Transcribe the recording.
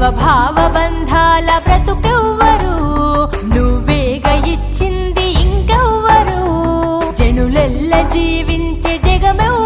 భవభావ బంధాల బ్రతుకెవ్వరు? నువ్వేగ ఇచ్చింది ఇంకెవ్వరు? జనులెల్ల జీవించే జగమెవ్వరు?